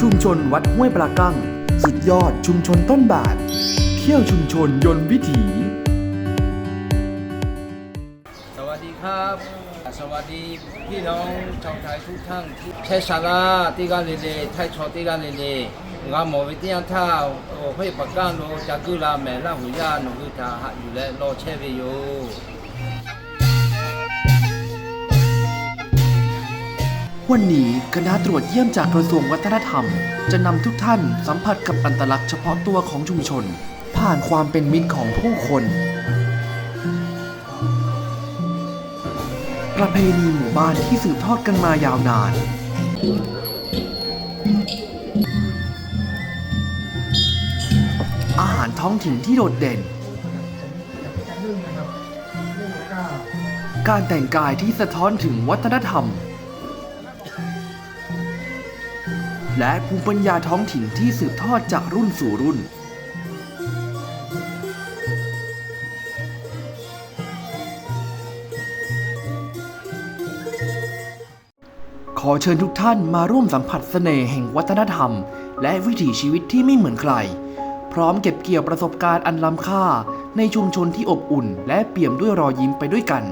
ชุมชนวัดห้วยปลากั้ง สุดยอดชุมชนต้นแบบเที่ยวชุมชนยนต์วิถี สวัสดีครับ สวัสดีพี่น้องชาวไทยทุกท่านที่ใช้สาราที่กันเลยเลไทยชอที่กันเลยเลงาหมอวิทยาท่าโอ้ให้ปากกาโลจากกุลาแม่ละหุยาหนูกุตาหะอยู่แล้วรอเชฟอยู่ วันนี้คณะตรวจเยี่ยมจากกระทรวงวัฒนธรรม จะนำทุกท่านสัมผัสกับอัตลักษณ์เฉพาะตัวของชุมชน ผ่านความเป็นมิตรของผู้คน ประเพณีหมู่บ้านที่สืบทอดกันมายาวนาน อาหารท้องถิ่นที่โดดเด่น การแต่งกายที่สะท้อนถึงวัฒนธรรม และภูมิปัญญาท้องถิ่นที่สืบทอดจากรุ่นสู่รุ่น ขอเชิญทุกท่านมาร่วมสัมผัสเสน่ห์แห่งวัฒนธรรม และวิถีชีวิตที่ไม่เหมือนใคร พร้อมเก็บเกี่ยวประสบการณ์อันล้ำค่าในชุมชนที่อบอุ่น และเปี่ยมด้วยรอยยิ้มไปด้วยกัน